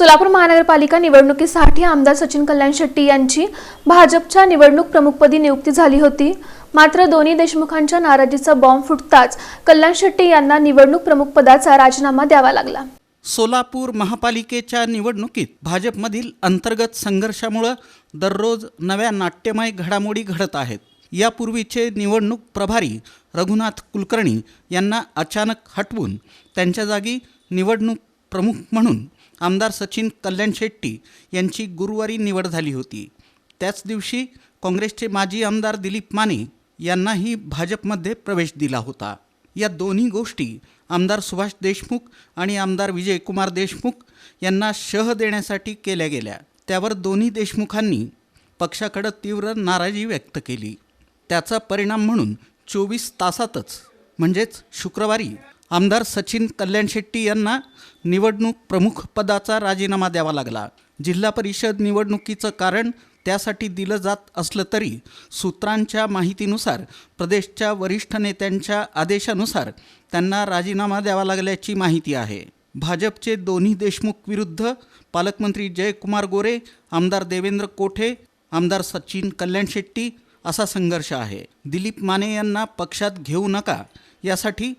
सोलापूर महानगरपालिका निवडणुकीसाठी आमदार सचिन कल्याण शेट्टी यांची भाजपच्या निवडणूक प्रमुखपदी नियुक्ती झाली होती. मात्र दोन्ही देशमुखांच्या नाराजीचा बॉम्ब फुटताच कल्याण शेट्टी यांना निवडणूक प्रमुखपदाचा राजीनामा द्यावा लागला. सोलापूर महापालिकेच्या निवडणुकीत भाजपमधील अंतर्गत संघर्षामुळं दररोज नव्या नाट्यमय घडामोडी घडत आहेत. यापूर्वीचे निवडणूक प्रभारी रघुनाथ कुलकर्णी यांना अचानक हटवून त्यांच्या जागी निवडणूक प्रमुख म्हणून आमदार सचिन कल्याण शेट्टी यांची गुरुवारी निवड झाली होती. त्याच दिवशी काँग्रेसचे माजी आमदार दिलीप माने यांनाही भाजपमध्ये प्रवेश दिला होता. या दोन्ही गोष्टी आमदार सुभाष देशमुख आणि आमदार विजयकुमार देशमुख यांना शह देण्यासाठी केल्या गेल्या. त्यावर दोन्ही देशमुखांनी पक्षाकडं तीव्र नाराजी व्यक्त केली. त्याचा परिणाम म्हणून चोवीस तासातच म्हणजेच शुक्रवारी आमदार सचिन कल्याण शेट्टी यांना निवडणूक प्रमुख पदाचा राजीनामा द्यावा लागला. जिल्हा परिषद निवडणुकीचं कारण त्यासाठी दिलं जात असलं तरी सूत्रांच्या माहितीनुसार प्रदेशच्या वरिष्ठ नेत्यांच्या आदेशानुसार त्यांना राजीनामा द्यावा लागल्याची माहिती आहे. भाजपचे दोन्ही देशमुख विरुद्ध पालकमंत्री जयकुमार गोरे आमदार देवेंद्र कोठे आमदार सचिन कल्याण शेट्टी असा संघर्ष आहे. दिलीप माने यांना पक्षात घेऊ नका यासाठी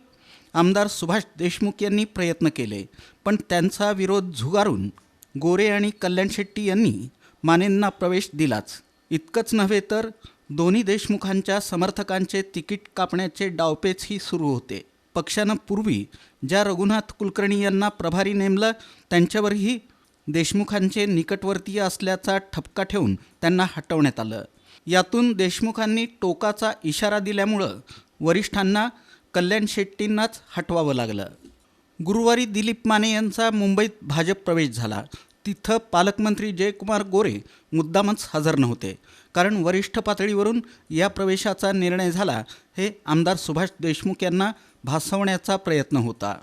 आमदार सुभाष देशमुख यांनी प्रयत्न केले पण त्यांचा विरोध झुगारून गोरे आणि कल्याण शेट्टी यांनी मानेंना प्रवेश दिलाच. इतकंच नव्हे तर दोन्ही देशमुखांच्या समर्थकांचे तिकीट कापण्याचे डावपेचही सुरू होते. पक्षानं पूर्वी ज्या रघुनाथ कुलकर्णी यांना प्रभारी नेमलं त्यांच्यावरही देशमुखांचे निकटवर्तीय असल्याचा ठपका ठेवून त्यांना हटवण्यात आलं. यातून देशमुखांनी टोकाचा इशारा दिल्यामुळं वरिष्ठांना कल्याण शेट्टींनाच हटवावं लागलं. गुरुवारी दिलीप माने यांचा मुंबईत भाजप प्रवेश झाला. तिथं पालकमंत्री जयकुमार गोरे मुद्दामच हजर नव्हते. कारण वरिष्ठ पातळीवरून या प्रवेशाचा निर्णय झाला हे आमदार सुभाष देशमुख यांना भासवण्याचा प्रयत्न होता.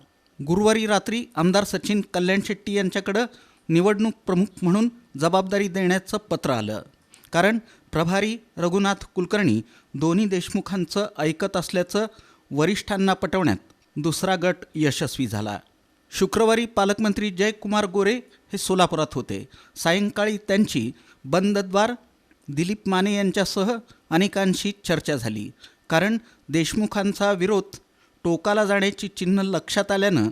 गुरुवारी रात्री आमदार सचिन कल्याण शेट्टी यांच्याकडं निवडणूक प्रमुख म्हणून जबाबदारी देण्याचं पत्र आलं. कारण प्रभारी रघुनाथ कुलकर्णी दोन्ही देशमुखांचं ऐकत असल्याचं वरिष्ठांना पटवण्यात दुसरा गट यशस्वी झाला. शुक्रवारी पालकमंत्री जयकुमार गोरे हे सोलापुरात होते. सायंकाळी त्यांची बंदद्वार दिलीप माने यांच्यासह अनेकांशी चर्चा झाली. कारण देशमुखांचा विरोध टोकाला जाण्याची चिन्ह लक्षात आल्यानं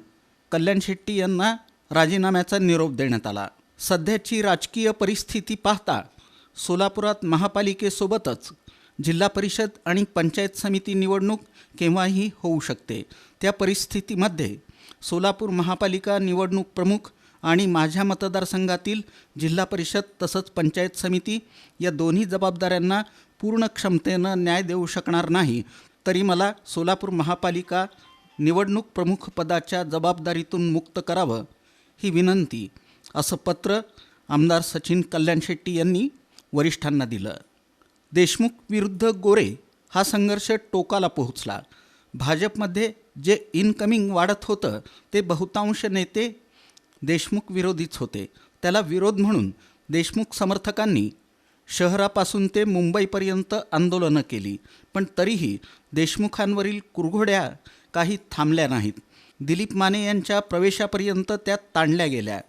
कल्याण शेट्टी यांना राजीनाम्याचा निरोप देण्यात आला. सध्याची राजकीय परिस्थिती पाहता सोलापुरात महापालिकेसोबतच जिल्हा परिषद आणि पंचायत समिती निवडणूक केव्हाही होऊ शकते. त्या परिस्थितीमध्ये सोलापूर महापालिका निवडणूक प्रमुख आणि माझ्या मतदारसंघातील जिल्हा परिषद तसंच पंचायत समिती या दोन्ही जबाबदाऱ्यांना पूर्ण क्षमतेनं न्याय देऊ शकणार नाही तरी मला सोलापूर महापालिका निवडणूक प्रमुख पदाच्या जबाबदारीतून मुक्त करावं ही विनंती असं पत्र आमदार सचिन कल्याण शेट्टी यांनी वरिष्ठांना दिलं. देशमुख विरुद्ध गोरे हा संघर्ष टोकाला पोहोचला. भाजपमध्ये जे इनकमिंग वाढत होतं ते बहुतांश नेते देशमुख विरोधीच होते. त्याला विरोध म्हणून देशमुख समर्थकांनी शहरापासून ते मुंबईपर्यंत आंदोलनं केली. पण तरीही देशमुखांवरील कुरघोड्या काही थांबल्या नाहीत. दिलीप माने यांच्या प्रवेशापर्यंत त्या ताणल्या गेल्या.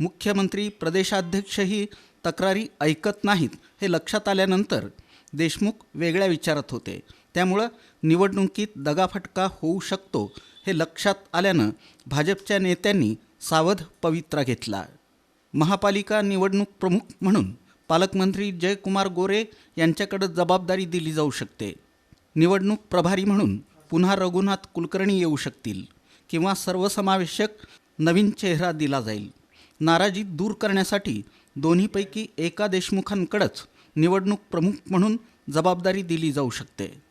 मुख्यमंत्री प्रदेशाध्यक्षही तक्रारी ऐकत नाहीत हे लक्षात आल्यानंतर देशमुख वेगळ्या विचारात होते. त्यामुळं निवडणुकीत दगाफटका होऊ शकतो हे लक्षात आल्यानं भाजपच्या नेत्यांनी सावध पवित्रा घेतला. महापालिका निवडणूक प्रमुख म्हणून पालकमंत्री जयकुमार गोरे यांच्याकडे जबाबदारी दिली जाऊ शकते. निवडणूक प्रभारी म्हणून पुन्हा रघुनाथ कुलकर्णी येऊ शकतील किंवा सर्वसमावेशक नवीन चेहरा दिला जाईल. नाराजी दूर करण्यासाठी दोन्हीपैकी एका देशमुखांकडंच निवडणूक प्रमुख म्हणून जबाबदारी दिली जाऊ शकते.